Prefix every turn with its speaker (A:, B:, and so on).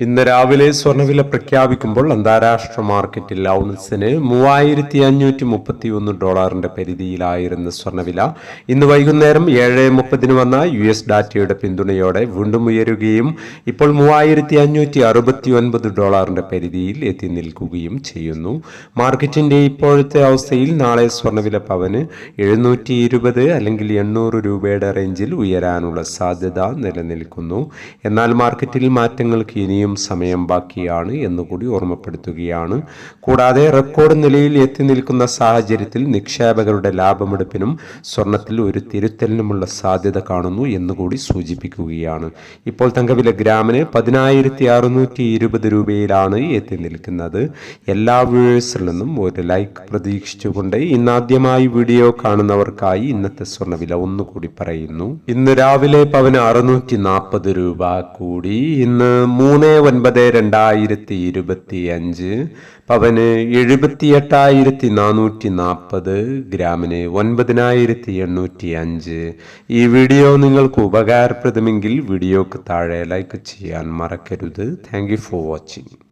A: ഇന്ന് രാവിലെ സ്വർണവില പ്രഖ്യാപിക്കുമ്പോൾ അന്താരാഷ്ട്ര മാർക്കറ്റിൽ ഔൺസിന് മൂവായിരത്തി അഞ്ഞൂറ്റി മുപ്പത്തി ഒന്ന് ഡോളറിന്റെ പരിധിയിലായിരുന്ന സ്വർണവില ഇന്ന് വൈകുന്നേരം ഏഴ് മുപ്പതിന് വന്ന യു എസ് ഡാറ്റയുടെ പിന്തുണയോടെ വീണ്ടും ഉയരുകയും ഇപ്പോൾ മൂവായിരത്തി അഞ്ഞൂറ്റി അറുപത്തി ഒൻപത് ഡോളറിന്റെ പരിധിയിൽ എത്തി നിൽക്കുകയും ചെയ്യുന്നു. മാർക്കറ്റിന്റെ ഇപ്പോഴത്തെ അവസ്ഥയിൽ നാളെ സ്വർണവില പവന് എഴുന്നൂറ്റി ഇരുപത് അല്ലെങ്കിൽ എണ്ണൂറ് രൂപയുടെ റേഞ്ചിൽ ഉയരാനുള്ള സാധ്യത നിലനിൽക്കുന്നു. എന്നാൽ മാർക്കറ്റിൽ മാറ്റങ്ങൾക്ക് ഇനിയും സമയം ബാക്കിയാണ് എന്നുകൂടി ഓർമ്മപ്പെടുത്തുകയാണ്. കൂടാതെ റെക്കോർഡ് നിലയിൽ എത്തി നിൽക്കുന്ന സാഹചര്യത്തിൽ നിക്ഷേപകരുടെ ലാഭമെടുപ്പിനും സ്വർണത്തിൽ ഒരു തിരുത്തലിനുമുള്ള സാധ്യത കാണുന്നു എന്നുകൂടി സൂചിപ്പിക്കുകയാണ്. ഇപ്പോൾ തങ്കവില ഗ്രാമിന് പതിനായിരത്തി അറുന്നൂറ്റി ഇരുപത് രൂപയിലാണ് എത്തി നിൽക്കുന്നത്. എല്ലാ വ്യൂവേഴ്സിൽ നിന്നും ഒരു ലൈക്ക് പ്രതീക്ഷിച്ചുകൊണ്ട് ഇന്നാദ്യമായി വീഡിയോ കാണുന്നവർക്കായി ഇന്നത്തെ സ്വർണവില ഒന്നുകൂടി പറയുന്നു. ഇന്ന് രാവിലെ പവന് അറുന്നൂറ്റി നാൽപ്പത് രൂപ കൂടി. ഇന്ന് മൂന്ന് ഒൻപത് രണ്ടായിരത്തി ഇരുപത്തി അഞ്ച് പവന് എഴുപത്തി എട്ടായിരത്തി നാനൂറ്റി നാൽപ്പത് ഗ്രാമിന് ഒൻപതിനായിരത്തി എണ്ണൂറ്റി അഞ്ച് ഈ വീഡിയോ നിങ്ങൾക്ക് ഉപകാരപ്രദമെങ്കിൽ വീഡിയോക്ക് താഴെ ലൈക്ക് ചെയ്യാൻ മറക്കരുത്. Thank for watching